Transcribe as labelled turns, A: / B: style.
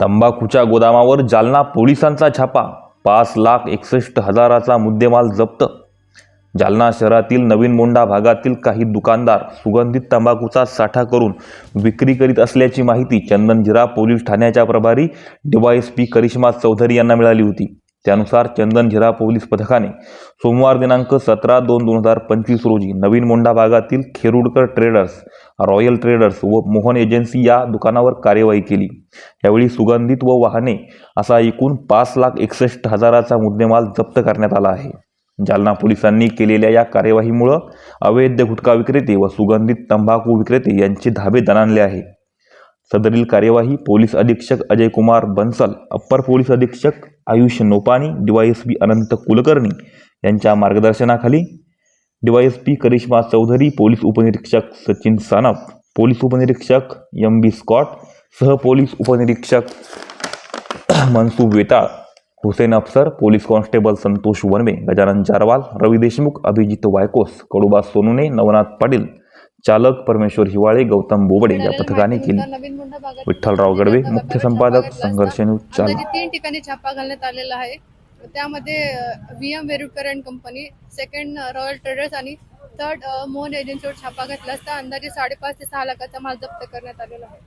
A: तंबाखूच्या गोदामावर जालना पोलिसांचा छापा पाच लाख एकसष्ट हजाराचा मुद्देमाल जप्त. जालना शहरातील नवीन मोंडा भागातील काही दुकानदार सुगंधित तंबाखूचा साठा करून विक्री करीत असल्याची माहिती चंदनझिरा पोलीस ठाण्याच्या प्रभारी डीवायएसपी करिश्मा चौधरी यांना मिळाली होती. त्यानुसार चंदनझिरा पोलीस पथकाने सोमवार दिनांक सतरा दोन दोन हजार पंचवीस रोजी नवीन मोंढा भागातील खेरुडकर ट्रेडर्स रॉयल ट्रेडर्स व मोहन एजन्सी या दुकानावर कार्यवाही केली. यावेळी सुगंधित व वाहने असा एकूण पाच लाख एकसष्ट हजाराचा मुद्देमाल जप्त करण्यात आला आहे. जालना पोलिसांनी केलेल्या या कार्यवाहीमुळं अवैध गुटखा विक्रेते व सुगंधित तंबाखू विक्रेते यांचे धाबे दणाणले आहे. सदरील कार्यवाही पोलीस अधीक्षक अजय कुमार बन्सल अप्पर पोलीस अधीक्षक आयुष नोपानी डीवायएसपी अनंत कुलकर्णी यांच्या मार्गदर्शनाखाली डीवायएसपी करिश्मा चौधरी पोलीस उपनिरीक्षक सचिन सानप पोलीस उपनिरीक्षक एम बी स्कॉट सह पोलीस उपनिरीक्षक Mansub Vetal Hussain Afsar police constable Santosh one way Gajanan Jarwal Ravi Deshmukh Abhijit Waykos Kaduba Sonune Navnath Patil चालक परमेश्वर हिवाळे गौतम बोबडे या पथकाने केली. विठ्ठलराव गडवे मुख्य संपादक संघर्ष न्यूज
B: अंदाजे
A: चालू
B: तीन ठिकाणी छापा घालण्यात आलेला आहे. त्यामध्ये V M Verutkar and company second royal traders आणि थर्ड मोहन एजन्सीवर छापा घातला असता. अंदाजे साडेपाच ते सहा लाखाचा माल जप्त करण्यात आलेला आहे.